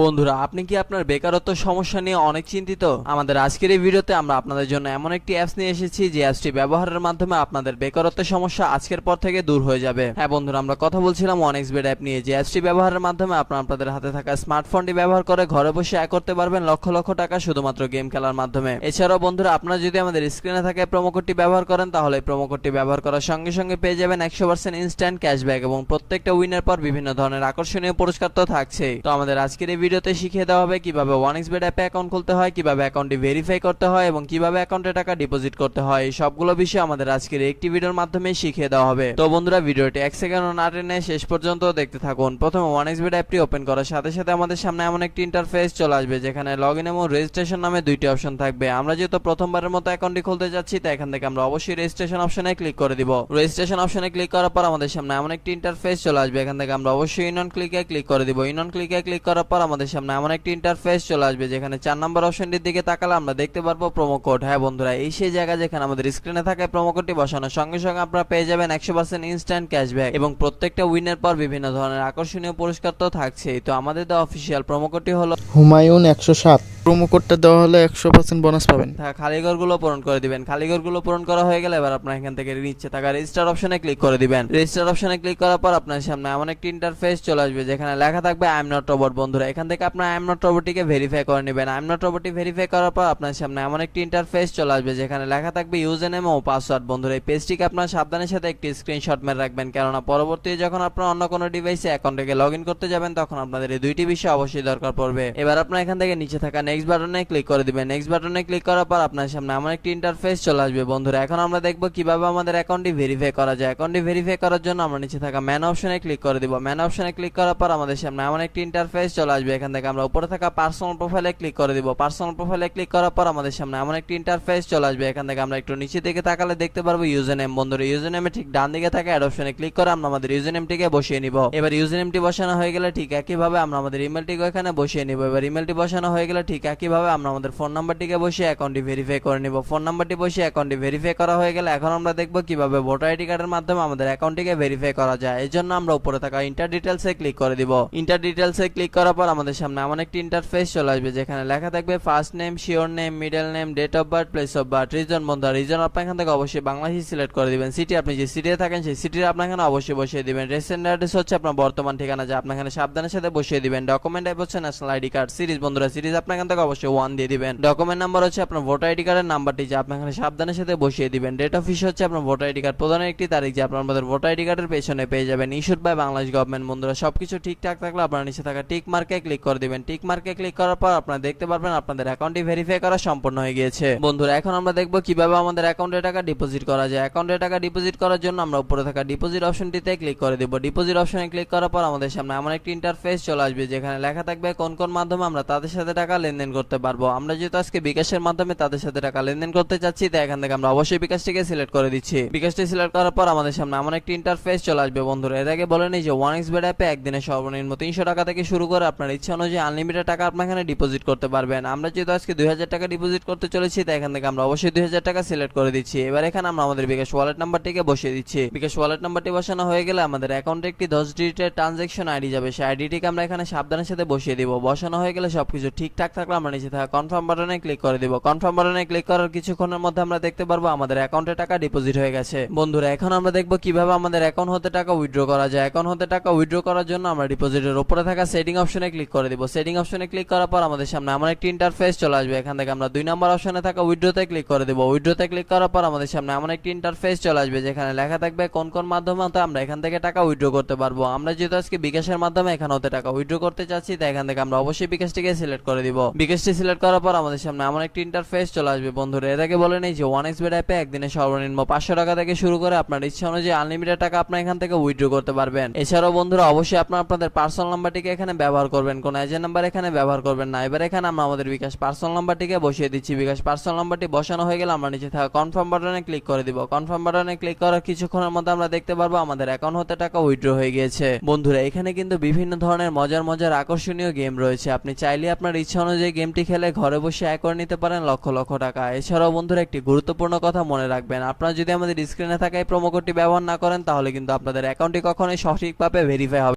বন্ধুরা, আপনি কি আপনার বেকারত্ব সমস্যা নিয়ে অনেক চিন্তিত? আমাদের আজকের এই ভিডিওতে আমরা আপনাদের জন্য এমন একটি অ্যাপস নিয়ে এসেছি, যে অ্যাপসটি ব্যবহারের মাধ্যমে আপনাদের বেকারত্ব সমস্যা আজকের পর থেকে দূর হয়ে যাবে। হ্যাঁ বন্ধুরা, আমরা কথা বলছিলাম অনেক্স বেড অ্যাপ নিয়ে, যে অ্যাপসটি ব্যবহারের মাধ্যমে আপনারা আপনাদের হাতে থাকা স্মার্টফোনটি ব্যবহার করে ঘরে বসে আয় করতে পারবেন লক্ষ লক্ষ টাকা শুধুমাত্র গেম খেলার মাধ্যমে। এছাড়াও বন্ধুরা, আপনারা যদি আমাদের স্ক্রিনে থাকা প্রোমো কোডটি ব্যবহার করেন, তাহলে প্রোমো কোডটি ব্যবহার করার সঙ্গে সঙ্গে পেয়ে যাবেন একশো পার্সেন্ট ইনস্ট্যান্ট ক্যাশব্যাক এবং প্রত্যেকটা উইনের পর বিভিন্ন ধরনের আকর্ষণীয় পুরস্কার তো থাকছেই। তো আমাদের আজকের এই ভিডিওতে শিখিয়ে দেওয়া হবে কীভাবে ওয়ান এক্স বেড অ্যাপে অ্যাকাউন্ট খুলতে হয়, কীভাবে অ্যাকাউন্টটি ভেরিফাই করতে হয় এবং কীভাবে অ্যাকাউন্টে টাকা ডিপোজিট করতে হয়। সবগুলো বিষয় আমাদের আজকের একটি ভিডিওর মাধ্যমে শিখিয়ে দেওয়া হবে। তো বন্ধুরা, ভিডিওটি এক সেকেন্ড না টেনে শেষ পর্যন্ত দেখতে থাকুন। প্রথমে ওয়ান এক্স বেড অ্যাপটি ওপেন করার সাথে সাথে আমাদের সামনে এমন একটি ইন্টারফেস চলে আসবে, যেখানে লগ ইন এবং রেজিস্ট্রেশন নামে দুইটি অপশন থাকবে। আমরা যেহেতু প্রথমবারের মতো অ্যাকাউন্টটি খুলতে যাচ্ছি, তাই এখান থেকে আমরা অবশ্যই রেজিস্ট্রেশন অপশনে ক্লিক করে দিব। রেজিস্ট্রেশন অপশনে ক্লিক করার পর আমাদের সামনে এমন একটি ইন্টারফেস চলে আসবে, এখান থেকে আমরা অবশ্যই ইনন ক্লিকে ক্লিক করে দিব। ইনন ক্লিকে ক্লিক করার পর আমাদের সামনে এমন একটি ইন্টারফেস চলে আসবে যেখানে চার নম্বর অপশনটির দিকে তাকালে আমরা দেখতে পারব প্রোমো কোড হ্যাঁ বন্ধুরা, এই সেই জায়গা যেখানে আমাদের স্ক্রিনে থাকে প্রোমো কোডটি বসানোর সঙ্গে সঙ্গে আপনারা পেয়ে যাবেন একশো পার্সেন্ট ইনস্ট্যান্ট ক্যাশব্যাক এবং প্রত্যেকটা উইনের পর বিভিন্ন ধরনের আকর্ষণীয় পুরস্কার তো থাকছেই। তো আমাদের দেওয়া অফিসিয়াল প্রোমো কোডটি হলো হুমায়ুন একশো সাত। প্রোমো কোডটা দেওয়া হলে একশো পার্সেন্ট বোনাস পাবেন। থাকা খালি ঘরগুলো পূরণ করে দিবেন। খালি ঘরগুলো পূরণ করা হয়ে গেলে এবার আপনার এখান থেকে নিচে থাকা রেজিস্টার অপশনে ক্লিক করে দিবেন। রেজিস্টার অপশনে ক্লিক করার পর আপনার সামনে এমন একটি ইন্টারফেস চলে আসবে যেখানে লেখা থাকবে আই এম নট রোবট বন্ধুরা। এখান থেকে আপনার আই এম নট রোবটটিকে ভেরিফাই করে নেবেন। আই এম নট রোবটটি ভেরিফাই করার পর আপনার সামনে এমন একটি ইন্টারফেস চলে আসবে যেখানে লেখা থাকবে ইউজার নেম ও পাসওয়ার্ড বন্ধুরা। এই পেজটিকে আপনার সাবধানের সাথে একটি স্ক্রিনশট মেরে রাখবেন। কেননা পরবর্তীতে যখন আপনার অন্য কোনো ডিভাইসে অ্যাকাউন্টে লগ ইন করতে যাবেন, তখন আপনাদের এই দুইটি বিষয় অবশ্যই দরকার পড়বে। এবার আপনার এখান থেকে নিচে থাকা নেক্সট বাটনে ক্লিক করে দিবেন। নেক্সট বাটনে ক্লিক করার পর আপনার সামনে এমন একটি ইন্টারফেস চলে আসবে। বন্ধুরা, এখন আমরা দেখব কীভাবে আমাদের অ্যাকাউন্টটি ভেরিফাই করা যায়। অ্যাকাউন্টটি ভেরিফাই করার জন্য আমরা নিচে থাকা ম্যান অপশনে ক্লিক করে দিব। ম্যান অপশনে ক্লিক করার পর আমাদের সামনে এমন একটি ইন্টারফেস চলে আসবে। এখান থেকে আমরা উপরে থাকা পার্সোনাল প্রোফাইলে ক্লিক করে দিব। পার্সোনাল প্রোফাইলে ক্লিক করার পর আমাদের সামনে এমন একটি ইন্টারফেস চলে আসবে। এখান থেকে আমরা একটু নিচে দিকে তাকালে দেখতে পারব ইউজার নেম বন্ধুরা ইউজার নেমে ঠিক ডান দিকে থাকা অ্যাড অপশনে ক্লিক করে আমরা আমাদের ইউজার নেমটিকে বসিয়ে নিব। এবার ইউজার নেমটি বসানো হয়ে গেলে ঠিক একইভাবে আমরা আমাদের ইমেলটিকে এখানে বসিয়ে নিব। এবার ইমেলটি বসানো হয়ে গেলে ঠিক একইভাবে আমরা আমাদের ফোন নাম্বারটিকে বসিয়ে অ্যাকাউন্টটি ভেরিফাই করে নিব। ফোন নাম্বারটি বসে অ্যাকাউন্টটি ভেরিফাই করা হয়ে গেলে এখন আমরা দেখব কীভাবে ভোটার আইডি কার্ডের মাধ্যমে আমাদের অ্যাকাউন্টটিকে ভেরিফাই করা যায়। এই জন্য আমরা উপরে থাকা ইন্টার ডিটেলসে ক্লিক করে দিব। ইন্টার ডিটেলসে ক্লিক করার পর আমাদের সামনে এমন একটি ইন্টারফেস চলে আসবে যেখানে লেখা থাকবে first name surname middle name date of birth place of birth reason বন্ধু। রিজন আপনি এখান থেকে অবশ্যই বাংলাদেশি সিলেক্ট করে দিবেন। সিটি আপনি যে সিটিতে থাকেন সেই সিটির আপনার এখানে অবশ্যই বসিয়ে দিবেন। রেসেন্ট অ্যাড্রেস হচ্ছে আপনার বর্তমান ঠিকানা, যা আপনার এখানে সাবধানের সাথে বসিয়ে দিবেন। ডকুমেন্ট টাইপ হচ্ছে ন্যাশনাল আইডি কার্ড সিরিজ বন্ধুরা সিরিজ আপনার এখান থেকে অবশ্যই ওয়ান দিয়ে দিবেন। ডকুমেন্ট নাম্বার হচ্ছে আপনার ভোটার আইডি কার্ডের নাম্বারটি যে আপনার এখানে সাবধানের সাথে বসিয়ে দিবেন। ডেট অফ ইস্যু হচ্ছে আপনার ভোটার আইডি কার্ড প্রদানের একটি তারিখ যে আপনার আমাদের ভোটার আইডি কার্ডের পেছনে পেয়ে যাবেন। ইস্যুড বাই বাংলাদেশ গভর্নমেন্ট বন্ধুরা, সবকিছু ঠিকঠাক থাকলে আপনার নিচে থাকা টিক মার্কে ক্লিক করে দিবেন। টিক মার্কে ক্লিক করার পর আপনারা দেখতে পারবেন আপনাদের অ্যাকাউন্টটি ভেরিফাই করা সম্পূর্ণ হয়ে গিয়েছে। বন্ধুরা, এখন আমরা দেখব কীভাবে আমাদের অ্যাকাউন্টে টাকা ডিপোজিট করা যায়। অ্যাকাউন্টে টাকা ডিপোজিট করার জন্য আমরা উপরে থাকা ডিপোজিট অপশনটিতে ক্লিক করে দিব। ডিপোজিট অপশনে ক্লিক করার পর আমাদের সামনে এমন একটি ইন্টারফেস চলে আসবে যেখানে লেখা থাকবে কোন কোন মাধ্যমে আমরা তাদের সাথে টাকা লেনদেন করতে পারব। আমরা যেহেতু আজকে বিকাশের মাধ্যমে তাদের সাথে টাকা লেনদেন করতে চাচ্ছি, তাই এখান থেকে আমরা অবশ্যই বিকাশটিকে সিলেক্ট করে দিচ্ছি। বিকাশটি সিলেক্ট করার পর আমাদের সামনে এমন একটি ইন্টারফেস চলে আসবে। বন্ধুরা, এর আগে বলে নিই যে ওয়ান এক্স বেড অ্যাপে একদিনে সর্বনিম্ন তিনশো টাকা থেকে শুরু করে আপনার ইচ্ছা অনুযায়ী আনলিমিটেড টাকা আপনার এখানে ডিপোজিট করতে পারবেন। আমরা যেহেতু আজকে দুই হাজার টাকা ডিপোজিট করতে চলেছি, তাই এখান থেকে আমরা অবশ্যই দুই হাজার টাকা সিলেক্ট করে দিচ্ছি। এবার এখানে আমরা আমাদের বিকাশ ওয়ালেট নাম্বারটিকে বসিয়ে দিচ্ছি। বিকাশ ওয়ালেট নাম্বারটি বসানো হয়ে গেলে আমাদের অ্যাকাউন্টে একটি দশ ডিজিটের ট্রানজেকশন আইডি যাবে। সেই আইডিটিকে আমরা এখানে সাবধানের সাথে বসিয়ে দিব। বসানো হয়ে গেলে সবকিছু ঠিকঠাক থাকলে আমরা নিচে থাকা কনফার্ম বাটনে ক্লিক করে দিব। কনফার্ম বাটনে ক্লিক করার কিছুক্ষণের মধ্যে আমরা দেখতে পারব আমাদের অ্যাকাউন্টে টাকা ডিপোজিট হয়ে গেছে। বন্ধুরা, এখন আমরা দেখব কীভাবে আমাদের অ্যাকাউন্ট হতে টাকা উইথড্র করা যায়। অ্যাকাউন্ট হতে টাকা উইথড্র করার জন্য আমরা ডিপোজিটের উপরে থাকা সেটিং অপশনে ক্লিক করে দিব। সেটিং অপশনে ক্লিক করার পর আমাদের সামনে এমন একটি ইন্টারফেস চলে আসবে। এখান থেকে আমরা দুই নম্বর অপশনে থাকা উইথড্রোতে ক্লিক করে দিব। উইথড্রোতে ক্লিক করার পর আমাদের সামনে এমন একটি ইন্টারফেস চলে আসবে যেখানে লেখা থাকবে কোন কোন মাধ্যমে আমরা এখান থেকে টাকা উইথড্র করতে পারব। আমরা যেহেতু আজকে বিকাশের মাধ্যমে এখানে হতে টাকা উইথড্র করতে চাচ্ছি, তাই এখান থেকে আমরা অবশ্যই বিকাশটিকে সিলেক্ট করে দিব। বিকাশটি সিলেক্ট করার পর আমাদের সামনে এমন একটি ইন্টারফেস চলে আসবে। বন্ধুরা, এর আগে বলে নেই যে ওয়ান এক্স বেড অ্যাপে একদিনে সর্বনিম্ন পাঁচশো টাকা থেকে শুরু করে আপনার ইচ্ছা অনুযায়ী আনলিমিটেড টাকা আপনার এখান থেকে উইথড্র করতে পারবেন। এছাড়াও বন্ধুরা, অবশ্যই আপনার আপনাদের পার্সোনাল নাম্বারটিকে এখানে ব্যবহার করবেন। কোন এজেন্ট নাম্বার এখানে ব্যবহার করবেন না। এবার এখানে আমরা আমাদের বিকাশ পার্সোনাল নাম্বারটিকে বসিয়ে দিচ্ছি। বিকাশ পার্সোনাল নাম্বারটি বসানো হয়ে গেলে আমরা নিচে থাকা কনফার্ম বাটনে ক্লিক করে দিব। কনফার্ম বাটনে ক্লিক করার কিছুক্ষণের মধ্যে আমরা দেখতে পারব আমাদের অ্যাকাউন্ট হতে টাকা উইথড্র হয়ে গিয়েছে। বন্ধুরা, এখানে কিন্তু বিভিন্ন ধরনের মজার মজার আকর্ষণীয় গেম রয়েছে। আপনি চাইলে আপনার ইচ্ছা অনুযায়ী গেমটি খেলে ঘরে বসে আয় করে নিতে পারেন লক্ষ লক্ষ টাকা। এছাড়াও বন্ধুরা, একটি গুরুত্বপূর্ণ কথা মনে রাখবেন। আপনারা যদি আমাদের স্ক্রিনে থাকা এই প্রোমো কোডটি ব্যবহার না করেন, তাহলে কিন্তু আপনাদের অ্যাকাউন্টটি কখনোই সঠিকভাবে ভেরিফাই হবে